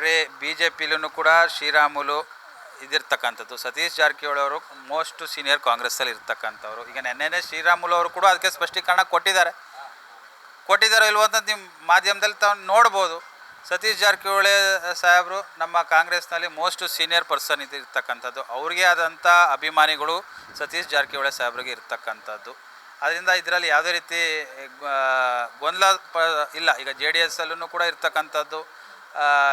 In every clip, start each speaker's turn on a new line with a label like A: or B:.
A: ನೋಡ್ರಿ B J ಪಿಲೂ ಕೂಡ ಶ್ರೀರಾಮುಲು ಇದಿರ್ತಕ್ಕಂಥದ್ದು. ಸತೀಶ್ ಜಾರಕಿಹೊಳಿ ಅವರು ಮೋಸ್ಟ್ ಸೀನಿಯರ್ ಕಾಂಗ್ರೆಸ್ಸಲ್ಲಿ ಇರ್ತಕ್ಕಂಥವ್ರು. ಈಗ ನೆನ್ನೆನೇ ಶ್ರೀರಾಮುಲು ಅವರು ಕೂಡ ಅದಕ್ಕೆ ಸ್ಪಷ್ಟೀಕರಣ ಕೊಟ್ಟಿದ್ದಾರೆ. ಕೊಟ್ಟಿದ್ದಾರೋ ಇಲ್ವೋ ಅಂತ ನಿಮ್ಮ ಮಾಧ್ಯಮದಲ್ಲಿ ತಾವು ನೋಡ್ಬೋದು. ಸತೀಶ್ ಜಾರಕಿಹೊಳಿ ಸಾಹೇಬರು ನಮ್ಮ ಕಾಂಗ್ರೆಸ್ನಲ್ಲಿ ಮೋಸ್ಟ್ ಸೀನಿಯರ್ ಪರ್ಸನ್ ಇದು ಇರ್ತಕ್ಕಂಥದ್ದು. ಅವ್ರಿಗೆ ಆದಂಥ ಅಭಿಮಾನಿಗಳು ಸತೀಶ್ ಜಾರಕಿಹೊಳಿ ಸಾಹೇಬ್ರಿಗೆ ಇರ್ತಕ್ಕಂಥದ್ದು. ಅದರಿಂದ ಇದರಲ್ಲಿ ಯಾವುದೇ ರೀತಿ ಗೊಂದಲ ಇಲ್ಲ. ಈಗ ಜೆ ಡಿ ಎಸ್ಸಲ್ಲೂ ಕೂಡ ಇರ್ತಕ್ಕಂಥದ್ದು.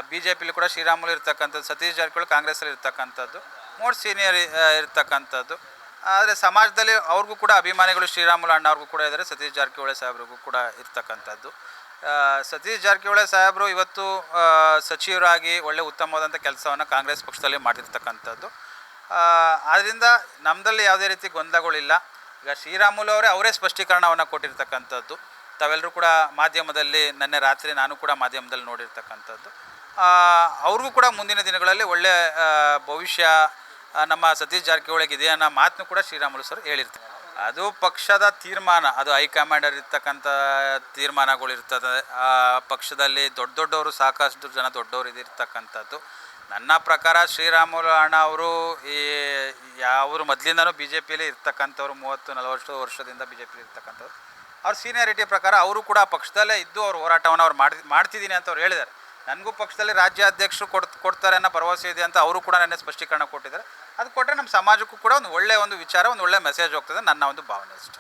A: ಬಿ ಜೆ ಪಿಲಿ ಕೂಡ ಶ್ರೀರಾಮುಲು ಇರ್ತಕ್ಕಂಥದ್ದು, ಸತೀಶ್ ಜಾರಕಿಹೊಳಿ ಕಾಂಗ್ರೆಸ್ಸಲ್ಲಿ ಇರ್ತಕ್ಕಂಥದ್ದು ಮೋಸ್ಟ್ ಸೀನಿಯರ್ ಇರ್ತಕ್ಕಂಥದ್ದು. ಆದರೆ ಸಮಾಜದಲ್ಲಿ ಅವ್ರಿಗೂ ಕೂಡ ಅಭಿಮಾನಿಗಳು ಶ್ರೀರಾಮುಲು ಅಣ್ಣವ್ರಿಗೂ ಕೂಡ ಇದ್ದಾರೆ, ಸತೀಶ್ ಜಾರಕಿಹೊಳಿ ಸಾಹೇಬ್ರಿಗೂ ಕೂಡ ಇರ್ತಕ್ಕಂಥದ್ದು. ಸತೀಶ್ ಜಾರಕಿಹೊಳಿ ಸಾಹೇಬರು ಇವತ್ತು ಸಚಿವರಾಗಿ ಒಳ್ಳೆ ಉತ್ತಮವಾದಂಥ ಕೆಲಸವನ್ನು ಕಾಂಗ್ರೆಸ್ ಪಕ್ಷದಲ್ಲಿ ಮಾಡಿರ್ತಕ್ಕಂಥದ್ದು. ಆದ್ದರಿಂದ ನಮ್ಮದಲ್ಲಿ ಯಾವುದೇ ರೀತಿ ಗೊಂದಲಗಳಿಲ್ಲ. ಈಗ ಶ್ರೀರಾಮುಲು ಅವರೇ ಅವರೇ ಸ್ಪಷ್ಟೀಕರಣವನ್ನು ಕೊಟ್ಟಿರ್ತಕ್ಕಂಥದ್ದು. ತಾವೆಲ್ಲರೂ ಕೂಡ ಮಾಧ್ಯಮದಲ್ಲಿ ನಿನ್ನೆ ರಾತ್ರಿ ನಾನು ಕೂಡ ಮಾಧ್ಯಮದಲ್ಲಿ ನೋಡಿರ್ತಕ್ಕಂಥದ್ದು. ಅವ್ರಿಗೂ ಕೂಡ ಮುಂದಿನ ದಿನಗಳಲ್ಲಿ ಒಳ್ಳೆಯ ಭವಿಷ್ಯ ನಮ್ಮ ಸತೀಶ್ ಜಾರಕಿಹೊಳಿಗೆ ಇದೆ ಅನ್ನೋ ಮಾತನ್ನು ಕೂಡ ಶ್ರೀರಾಮುಲು ಸರ್ ಹೇಳಿರ್ತಾರೆ. ಅದು ಪಕ್ಷದ ತೀರ್ಮಾನ, ಅದು ಹೈಕಮಾಂಡರ್ ಇರ್ತಕ್ಕಂಥ ತೀರ್ಮಾನಗಳಿರ್ತದೆ ಪಕ್ಷದಲ್ಲಿ ದೊಡ್ಡ ದೊಡ್ಡವರು, ಸಾಕಷ್ಟು ಜನ ದೊಡ್ಡವರು ಇದಿರ್ತಕ್ಕಂಥದ್ದು. ನನ್ನ ಪ್ರಕಾರ ಶ್ರೀರಾಮುಲು ಅಣ್ಣ ಅವರು ಈ ಅವರು ಮೊದಲಿಂದನೂ ಬಿ ಜೆ ಪಿಯಲ್ಲಿ ಇರ್ತಕ್ಕಂಥವ್ರು, ಮೂವತ್ತು, ನಲವತ್ತು ವರ್ಷದಿಂದ ಬಿ ಜೆ ಪಿಲಿ ಇರ್ತಕ್ಕಂಥವ್ರು ಅವ್ರ ಸೀನಿಯಾರಿಟಿ ಪ್ರಕಾರ ಅವರು ಕೂಡ ಪಕ್ಷದಲ್ಲೇ ಇದ್ದು ಅವ್ರ ಹೋರಾಟವನ್ನು ಅವ್ರು ಮಾಡಿ ಮಾಡ್ತಿದ್ದೀನಿ ಅಂತ ಅವ್ರು ಹೇಳಿದ್ದಾರೆ. ನನಗೂ ಪಕ್ಷದಲ್ಲಿ ರಾಜ್ಯಾಧ್ಯಕ್ಷರು ಕೊಡ್, ಕೊಡ್ತಾರೆ ಅನ್ನೋ ಭರವಸೆ ಇದೆ ಅಂತ ಅವರು ಕೂಡ ನನ್ನ ಸ್ಪಷ್ಟೀಕರಣ ಕೊಟ್ಟಿದ್ದಾರೆ. ಅದು ಕೊಟ್ಟರೆ ನಮ್ಮ ಸಮಾಜಕ್ಕೂ ಕೂಡ ಒಂದು ಒಳ್ಳೆಯ ಒಂದು ವಿಚಾರ, ಒಂದು ಒಳ್ಳೆಯ ಮೆಸೇಜ್ ಹೋಗ್ತದೆ ನನ್ನ ಒಂದು ಭಾವನೆ ಅಷ್ಟೇ.